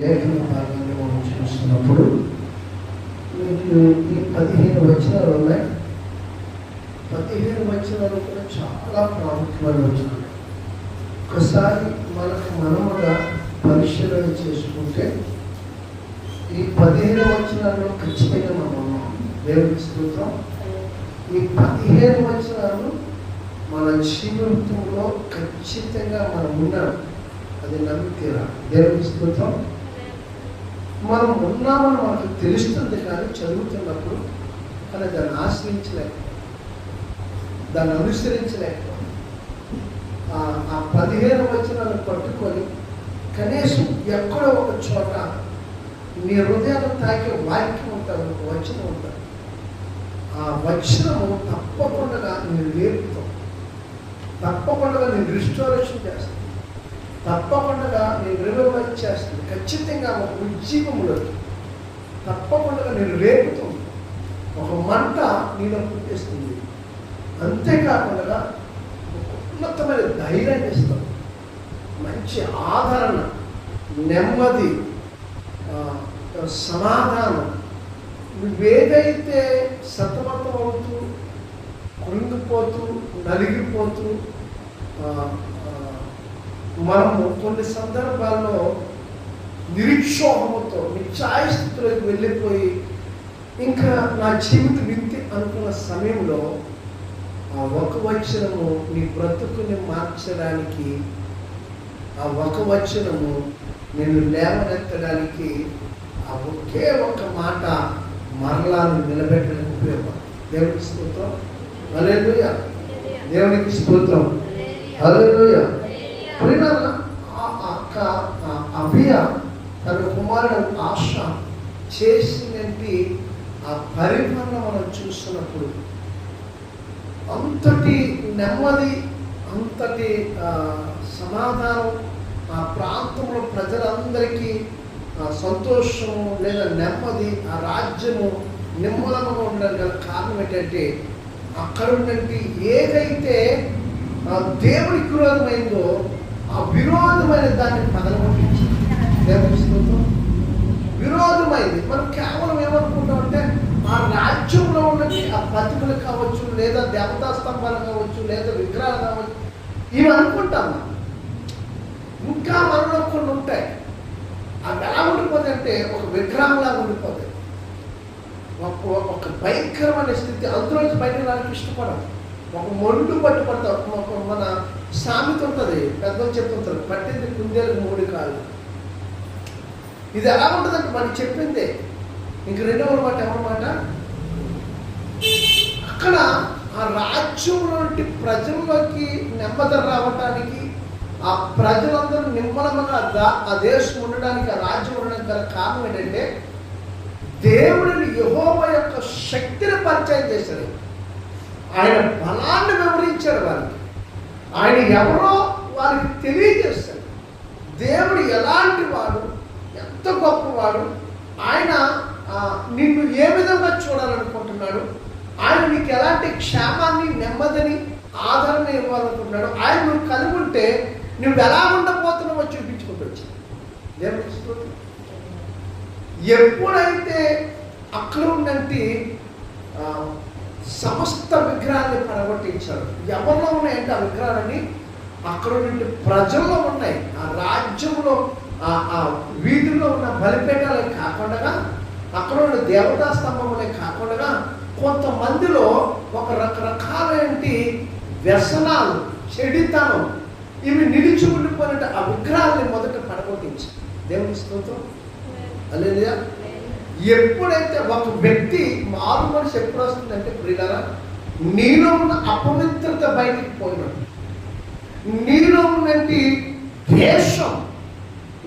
లేఖన భాగంలో మనం చూస్తున్నప్పుడు మీకు ఈ పదిహేను వచనాలు ఉన్నాయి. పదిహేను వచనాలు కూడా చాలా ప్రాముఖ్యమైన వచనాలు. ఒకసారి మనకు మనముగా పరిశీలన చేసుకుంటే ఈ పదిహేను వచనాల్లో ఖచ్చితంగా మనం ఉన్నాం. దేవునికి స్తోత్రం. ఈ పదిహేను వచనాలు మన జీవితంలో ఖచ్చితంగా మనం ఉన్నాం. అది నమ్మితీరా? దేవునికి స్తోత్రం. మనం ఉన్నామని మనకు తెలుస్తుంది కానీ చదువుతున్నప్పుడు కానీ దాన్ని ఆశ్రయించలేక దాన్ని అనుసరించలేక ఆ- ఆ పదిహేను వచనాలను పట్టుకొని కనీసం ఎక్కడో ఒక చోట నీ హృదయాన్ని తాకే వాక్యం ఉంటుంది ఒక వచనం ఉంటుంది ఆ వచనము తప్పకుండా నేను లేపుతాం తప్పకుండా నేను రిస్టోరేషన్ చేస్తాను తప్పకుండా నేను రివైవల్ చేస్తుంది ఖచ్చితంగా ఒక ఉజ్జీవములో తప్పకుండా నేను రేపుతుంది ఒక మంట నీలో పుట్టిస్తుంది అంతేకాకుండా ఉన్నతమైన ధైర్యాన్ని ఇస్తాం మంచి ఆదరణ నెమ్మది సమాధానం. నువ్వేదైతే సతమతం అవుతూ కృంగిపోతూ నలిగిపోతూ మనము కొన్ని సందర్భాల్లో నిరుక్షోభముతో నిత్యాయ స్థితిలోకి వెళ్ళిపోయి ఇంకా నా జీవితం ఇంతే అనుకున్న సమయంలో ఆ ఒక వచనము నీ బ్రతుకుని మార్చడానికి ఆ ఒక వచనము నేను లేవనెత్తడానికి ఆ ఒకే ఒక మాట మరలా నువ్వు నిలబెట్టడానికి ఉపయోగపడు దేవునికి స్తోత్రం. హల్లెలూయా. దేవునికి స్తోత్రం. హల్లెలూయా. ప్రేమ అక్క ఆ అభియ తన కుమారుడు ఆశ చేసినట్టు ఆ పరిపాలన మనం చూస్తున్నప్పుడు. అంతటి నెమ్మది అంతటి ఆ, సమాధానం ఆ ప్రాంతంలో ప్రజలందరికీ సంతోషము లేదా నెమ్మది ఆ రాజ్యము నిమ్మలముగా ఉండడానికి గల కారణం ఏంటంటే అక్కడ ఉన్నటువంటి ఏదైతే ఆ, దేవునికి విరోధమైందో ఆ విరోధమైన దాన్ని పగలగొట్టించింది దేవుని విరోధమైంది. మనం కేవలం ఏమనుకుంటాం అంటే ఆ రాజ్యంలో ఉన్నది ఆ ప్రతిమలు కావచ్చు లేదా దేవతా స్తంభాలు కావచ్చు లేదా విగ్రహాలు కావచ్చు ఇవి అనుకుంటాం మనం. ఇంకా మనలో కొన్ని ఉంటాయి. అవి ఎలా ఉండిపోతాయి అంటే ఒక విగ్రహంలాగా ఉండిపోతాయి. ఒక ఒక భయంకరమైన స్థితి. అందులోంచి బయటకు రావడానికి ఇష్టపడం ఒక మొండు పట్టుపడతాం మన సామెత ఉంటుంది పెద్దలు చెప్తుంటారు పట్టింది కుందేలు మూడు కాళ్ళు. ఇది ఎలా ఉంటుందంటే మనకి చెప్పిందే. ఇంక రెండవ మాట ఎవరమాట అక్కడ ఆ రాజ్యంలో ప్రజల్లోకి నెమ్మది రావటానికి ఆ ప్రజలందరూ నిమ్మలముగా దా- ఆ దేశం ఉండడానికి ఆ రాజ్యం ఉండడానికి గల కారణం ఏంటంటే దేవుడిని యహోవ యొక్క శక్తిని పరిచయం చేశారు. ఆయన బలాన్ని వివరించాడు వారికి. ఆయన ఎవరో వారికి తెలియజేస్తాడు దేవుడు ఎలాంటి వాడు ఎంత గొప్పవాడు ఆయన నిన్ను ఏ విధంగా చూడాలనుకుంటున్నాడు ఆయన నీకు ఎలాంటి క్షేమాన్ని నెమ్మదిని ఆదరణ ఇవ్వాలనుకుంటున్నాడు ఆయన నువ్వు కలిగి ఉంటే నువ్వు ఎలా ఉండబోతున్నావో చూపించుకుంటూ వచ్చింది ఎప్పుడైతే అక్కడ ఉన్నంటి సమస్త విగ్రహాన్ని పడగొట్టించాడు. ఎవరిలో ఉన్నాయంటే ఆ విగ్రహాలని అక్కడ నుండి ప్రజల్లో ఉన్నాయి. ఆ రాజ్యంలో ఆ ఆ వీధిలో ఉన్న బలిపేటాలే కాకుండా అక్కడ ఉన్న దేవతా స్తంభములే కాకుండా కొంతమందిలో ఒక రకరకాలైన వ్యసనాలు చెడితనం ఇవి నిలిచి ఉండిపోయినట్టు ఆ విగ్రహాలని మొదట పడగొట్టించి దేవుని స్తోత్రం. అలేలియా ఎప్పుడైతే ఒక వ్యక్తి మారు మనిషి ఎప్పుడు వస్తుందంటే ప్రియులరా నీలో ఉన్న అపవిత్రత బయటికి పోయినట్టు నీలో ఉన్నటి ద్వేషం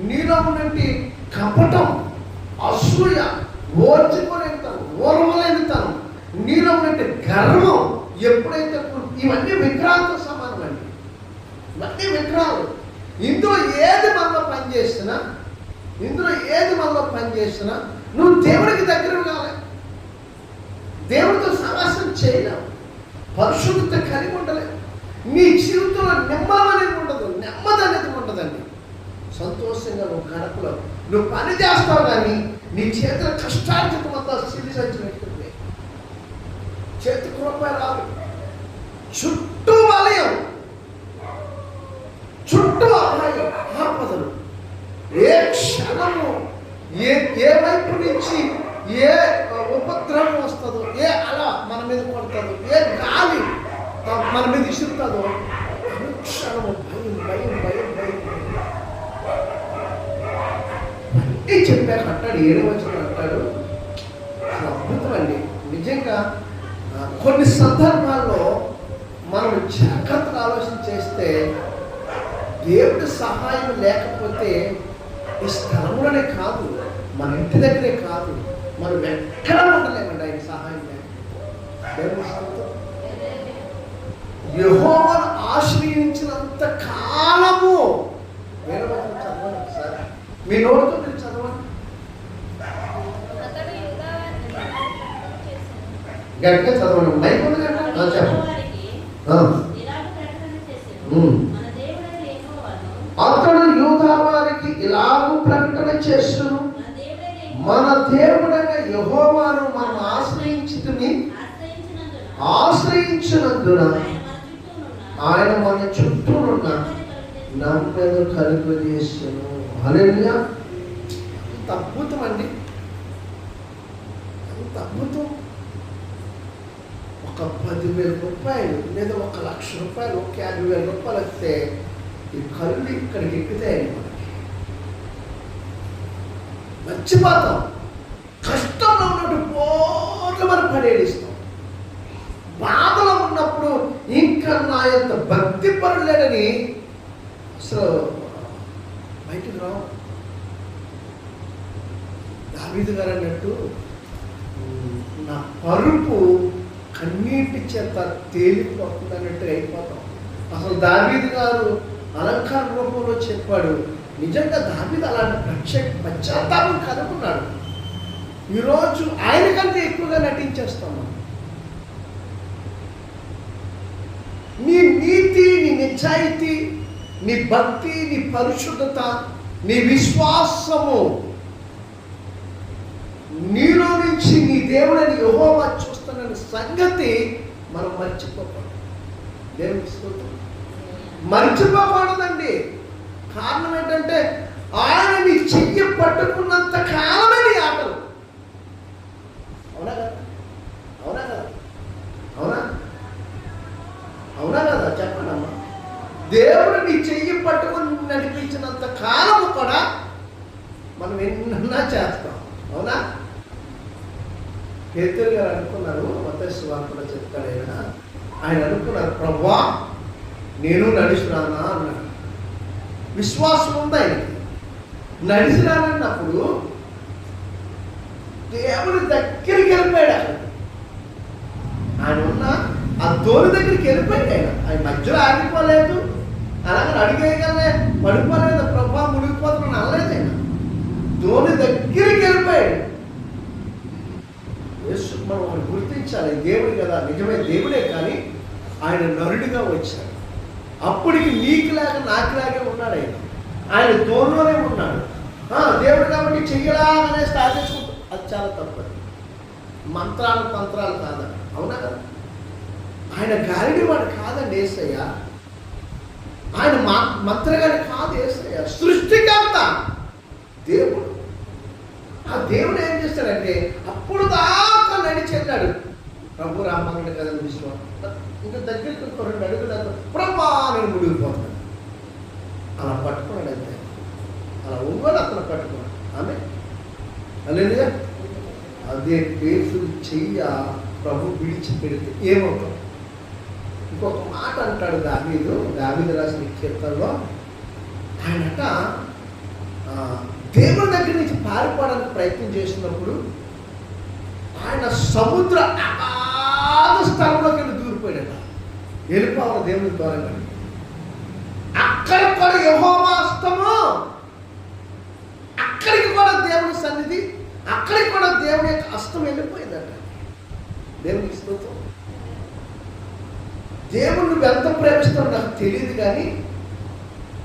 నీలో ఉన్నటి కపటం అసూయ ఓర్చుకోలేనితనం ఓర్వలేనితనం నీలో ఉన్నటి గర్వం ఎప్పుడైతే ఇవన్నీ విగ్రహాలతో సమానమండి ఇవన్నీ విగ్రహాలు. ఇందులో ఏది మనలో పనిచేసినా ఇందులో ఏది మనలో పనిచేసినా నువ్వు దేవుడికి దగ్గర కావాలి దేవుడితో సమాసం చేయలేవు. పరిశుద్ధత కలిగి ఉండలేవు. నీ జీవితంలో నెమ్మది అనేది ఉండదు. నెమ్మది అనేది ఉండదండి. సంతోషంగా నువ్వు కడపలో నువ్వు పని చేస్తావు కానీ నీ చేతుల కష్టార్జితం అంతా స్థితి సంచినట్టుంది చేతి రూపాయి రాదు. చుట్టూ వలయం. చుట్టూ అపాయం. ఆపదలు. ఏ క్షణము ఏ ఏ వైపు నుంచి ఏ ఉపద్రవం వస్తుందో ఏ అల మన మీద పడుతుందో ఏ గాలి మన మీద ఇసురుతుందో అనుక్షణము భయం భయం భయం భయం. అన్నీ చెప్పాక అంటాడు ఏడు వచ్చిన అంటాడు. అసలు అద్భుతం అండి. నిజంగా కొన్ని సందర్భాల్లో మనం జాగ్రత్తగా ఆలోచన చేస్తే దేవుడి సహాయం లేకపోతే ఈ స్థలంలోనే కాదు. మన ఇంటి దగ్గరే కాదు మనం ఎక్కడ ఉండలేమండి ఆయన సహాయం. యెహోవాను ఆశ్రయించినంత కాలము వేరే వచనం చదవండి ఒకసారి మీ నోటితో మీరు చదవండి. గట్టిగా చదవండి మైక్ ఉంది కదా? చెప్పండి యూదావారికి ఆ. ఇలాగ ప్రకటన చేసెను. ఉమ్. మన దేవుడైన యెహోవాను, అతడు యూదా వారికి ఇలాగూ ప్రకటన చేస్తును మన దేవుడైన యెహోవాను మన దేవుడైన యహోవాను మనం ఆశ్రయించుతుని ఆశ్రయించినందున ఆయన మన చుట్టూనున్న ఆయన మన చుట్టూనున్న నెమ్మది నమ్మను కలుగజేసెను. కలుగజేస్తును హల్లెలూయా. ఎంత అద్భుతం అండి. ఎంత అద్భుతం. ఒక పదివేల రూపాయలు లేదా ఒక లక్ష రూపాయలు ఒక యాభై వేల రూపాయలు వస్తే ఈ కళ్ళు ఇక్కడికి ఎక్కుతాయండి మనకి. మర్చిపోతాం. కష్టంలో ఉన్నట్టు పోట్ల మనం పడేడిస్తాం బాధలో ఉన్నప్పుడు ఇంకా నా యొక్క భక్తి పరులేడని అసలు బయటకు రావు. దావీదు గారు అన్నట్టు నా పరుపు కన్నీటి చేత తేలిపోతుంది అన్నట్టు అయిపోతాం. అసలు దావీదు గారు అలంకార రూపంలో చెప్పాడు నిజంగా దావీదు అలాంటి ప్రత్యేక పశ్చాత్తాపం కనుక్కున్నాడు ఈరోజు ఆయన కంటే ఎక్కువగా నటించేస్తాం నీ నీతి నీ నిజాయితీ నీ భక్తి నీ పరిశుద్ధత నీ విశ్వాసము నీలో నుంచి నీ దేవుడని యహోవా చూస్తున్న సంగతి మనం మర్చిపోకూడదు. దేవునికి స్తోత్రం. మర్చిపోకూడదండి. కారణం ఏంటంటే ఆయన నీ చెయ్యి పట్టుకున్నంత కాలమే నీ ఆటలు. అవునా కదా? అవునా కదా? అవునా? అవునా కదా? చెప్పండి అమ్మా. దేవుడు నీ చెయ్యి పట్టుకుని నడిపించినంత కాలం కూడా మనం ఎన్నన్నా చేస్తాం. అవునా? పేతులు గారు అనుకున్నారు మతస్సు వార్తలో చెప్తాడు ఆయన ఆయన అనుకున్నారు ప్రభా నేను నడుచురానా? అన్నాడు. విశ్వాసం ఉంది ఆయనకి. నడిచిరానన్నప్పుడు దేవుడి దగ్గరికి వెళ్ళిపోయాడు అక్కడ. ఆయన ఉన్న ఆ దోని దగ్గరికి వెళ్ళిపోయాడు ఆయన. ఆయన మధ్యలో ఆగిపోలేదు. అలాగే అడిగేయగలే పడిపోలేదు ప్రభా మునిగిపోతున్నాను అనలేదు ఆయన. దోని దగ్గరికి వెళ్ళిపోయాడు. మనం ఆయన గుర్తించాలి. దేవుడు కదా నిజమే దేవుడే కానీ ఆయన నరుడిగా వచ్చాడు. అప్పటికి నీకులాగా నాకులాగే ఉన్నాడు ఆయన. ఆయన దోన్లోనే ఉన్నాడు. ఆ, దేవుడు కాబట్టి చెయ్యలాగానే స్థాపించుకుంటాడు అది చాలా తప్పదు. మంత్రాలు తంత్రాలు కాదండి. అవునా కదా? ఆయన గాలిని వాడు కాదండి ఏసయ్య. ఆయన మా మంత్రగాడి కాదు ఏసయ్య. సృష్టికర్త. దేవుడు. ఆ దేవుడు ఏం చేస్తాడంటే అప్పుడు దాకా నడిచి ప్రభు రామాయణ కదా విశ్వం ఇంకా దగ్గరికి రెండు అడుగులు ప్రభా నేను ముడిగిపోతాను అలా పట్టుకున్నాడు అంతే అలా ఉంగోడు అతను పట్టుకున్నాడు. ఆమె అలేదుగా అదే పేరు చెయ్య ప్రభు విడిచి పెడితే ఏమవుతాం ఇంకొక మాట అంటాడు దావీదు. దావీదు రాసిన కీర్తనలో ఆయనట దేవుని దగ్గర నుంచి పారిపోవడానికి ప్రయత్నం చేసినప్పుడు ఆయన సముద్ర అగాధ స్థలంలోకి వెళ్ళి దూరిపోయాడట. వెళ్ళిపోవాలి దేవుని ద్వారా అక్కడ కూడా యహోవాస్తము అక్కడికి కూడా దేవుని సన్నిధి అక్కడికి కూడా దేవుని యొక్క అస్తం వెళ్ళిపోయిందట. దేవుని స్తోత్రం. దేవుని నువ్వు ఎంత ప్రేమిస్తావు నాకు తెలియదు కానీ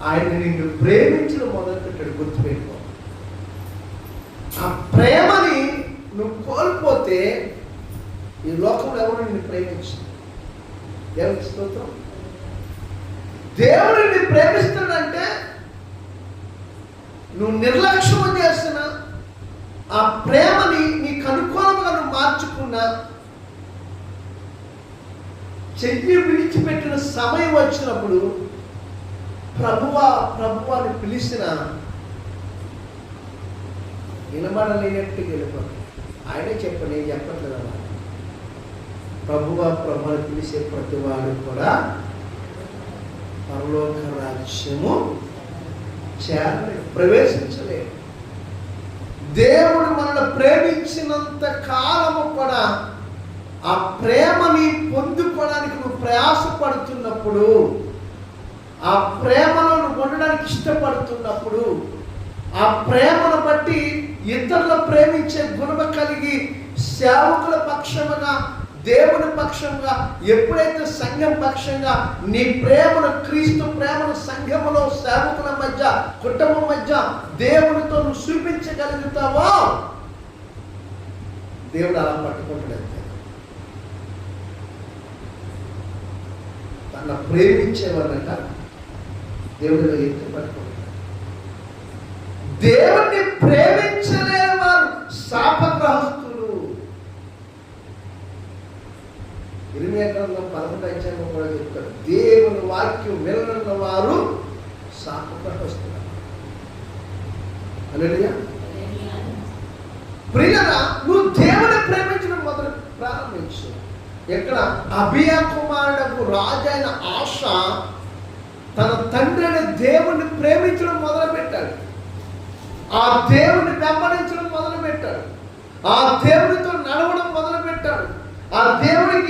ఆయన నిన్ను ప్రేమించడం మొదలుపెట్టాడు గుర్తుపెట్టుకో. ఆ ప్రేమని నువ్వు కోల్పోతే ఈ లోకంలో ఎవరు నిన్ను ప్రేమించదు దేవునికి స్తోత్రం. దేవుడు నిన్ను ప్రేమిస్తాడంటే నువ్వు నిర్లక్ష్యం చేసిన ఆ ప్రేమని నీకు అనుకూలంగా నువ్వు మార్చుకున్నా చెయ్యి విడిచిపెట్టిన సమయం వచ్చినప్పుడు ప్రభువా ప్రభువాని పిలిచిన వినబడలేనట్టుగా వెళ్ళిపోతాడు ఆయనే చెప్పండి నేను చెప్పట్లేదు అన్నమాట ప్రభువా పిలిచే ప్రతివాడు కూడా పరలోక రాజ్యము చేరలేదు ప్రవేశించలేదు. దేవుడు మనల్ని ప్రేమించినంత కాలము కూడా ఆ ప్రేమని పొందుకోవడానికి నువ్వు ప్రయాసపడుతున్నప్పుడు ఆ ప్రేమను నువ్వు ఉండడానికి ఇష్టపడుతున్నప్పుడు ఆ ప్రేమను బట్టి ఇతరుల ప్రేమించే గుణము కలిగి సేవకుల పక్షముగా దేవుని పక్షంగా ఎప్పుడైతే సంఘం పక్షంగా నీ ప్రేమను క్రీస్తు ప్రేమను సంఘములో సేవకుల మధ్య కుటుంబం మధ్య దేవునితో నువ్వు చూపించగలుగుతావో దేవుడు అలా పట్టుకుంటాడు తన ప్రేమించేవారంట దేవుడిలో ఎత్తు పట్టుకుంటాడు దేవుణ్ణి ప్రేమించలేని వారు శాపగ్రహస్తు ఎర్మియా గ్రంథం పదకొండు అధ్యాయంలో కూడా చెప్తారు దేవుని వాక్యం వినన్న వారు సాకుగా వస్తున్నారు. ప్రియరా నువ్వు దేవుని ప్రేమించడం మొదలు ప్రారంభించు. ఇక్కడ అభియా కుమారుడకు రాజైన ఆశ తన తండ్రిని దేవుణ్ణి ప్రేమించడం మొదలుపెట్టాడు. ఆ దేవుని వెంబడించడం మొదలుపెట్టాడు. ఆ దేవుడితో నడవడం మొదలుపెట్టాడు. ఆ దేవునికి